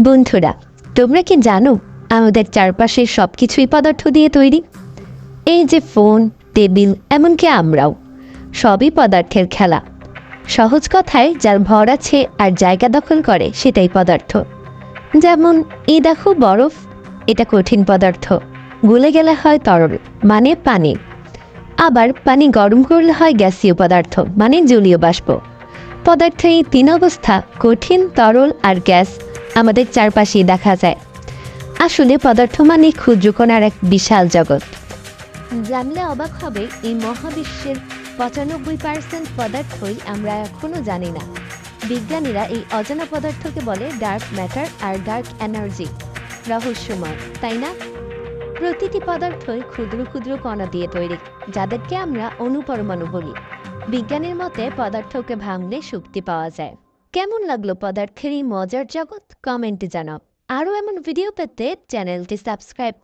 বন্ধুরা, তোমরা কি জানো আমাদের চারপাশের সব কিছুই পদার্থ দিয়ে তৈরি? এই যে ফোন, টেবিল, এমনকি আমরাও, সবই পদার্থের খেলা। সহজ কথায়, যার ভর আছে আর জায়গা দখল করে, সেটাই পদার্থ। যেমন, এই দেখো বরফ, এটা কঠিন পদার্থ। গলে গেলে হয় তরল মানে পানি। আবার পানি গরম করলে হয় গ্যাসীয় পদার্থ মানে জলীয় বাষ্প। পদার্থ এই তিন অবস্থা, কঠিন, তরল আর গ্যাস আমাদের চারপাশেই দেখা যায়। আসলে পদার্থ মানে ক্ষুদ্রকণার এক বিশাল জগৎ। জানলে অবাক হবে, এই মহাবিশ্বের পঁচানব্বই পার্সেন্ট পদার্থই আমরা এখনও জানি না। বিজ্ঞানীরা এই অজানা পদার্থকে বলে ডার্ক ম্যাটার আর ডার্ক এনার্জি রহস্যময়, তাই না? প্রতিটি পদার্থই ক্ষুদ্র ক্ষুদ্র কণা দিয়ে তৈরি, যাদেরকে আমরা অনুপরমাণু বলি। বিজ্ঞানীর মতে পদার্থকে ভাঙলে শক্তি পাওয়া যায়। কেমন লাগল পদার্থের এই মজার জগৎ? কমেন্টে জানাও। আরও এমন ভিডিও পেতে চ্যানেলটি সাবস্ক্রাইব